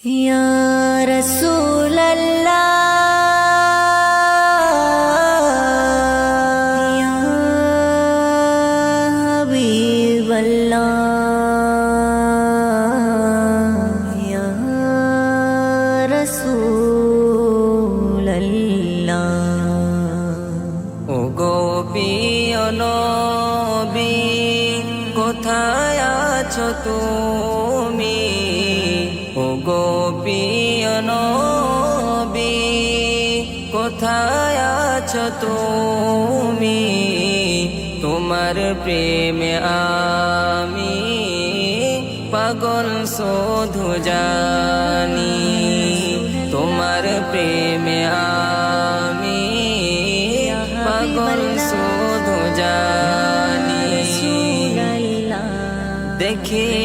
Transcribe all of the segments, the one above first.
يا رسول الله يا حبيب الله يا رسول الله ও গো প্রিয় নবী কোথায় আছো তুমি ও গো প্রিয় নবী কোথায় আছো তুমি? তোমার প্রেমে আমি পাগল শোধু জানি। তোমার প্রেমে আমি পাগল শুধু জানি। দেখিল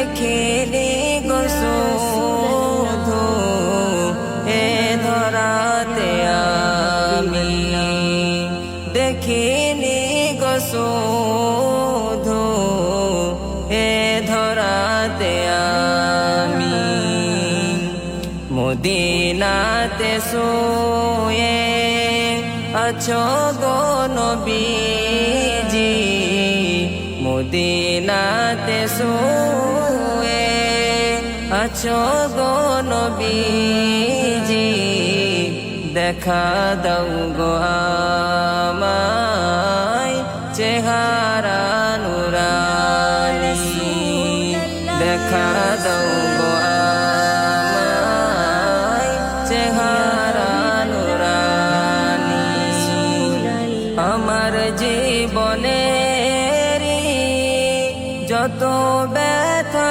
দেখিলি গো এ ধরাতে আমি। দেখিনি গো এ ধরাতে আমি। মদিনাতে শুয়ে আছো গো নবীজি। মদিনাতে শুয়ে আছো গো নবীজি, দেখা দাও গো আমায় চেহারা নুরানি। দেখা দাও গো আমায় চেহারা নুরানি। আমার জীবনের যত ব্যথা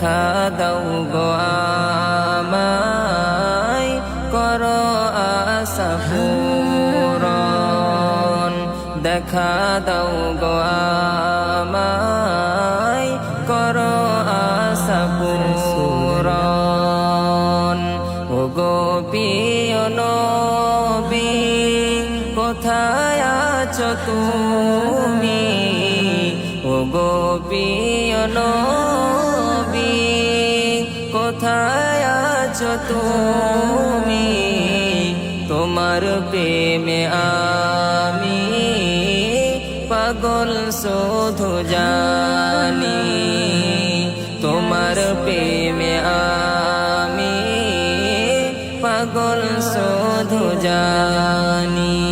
দেখা দাও গো আমায় করো আশা পূরণ। দেখা দাও গো আমায় করো আশা পূরণ। ও গো প্রিয় নবী, কোথায় আছো তুমি? ও গো প্রিয় কোথায় আছো তুমি? তোমার প্রেমে আমি পাগল শোধু জানি। তোমার প্রেমে আমি পাগল শোধু জানি।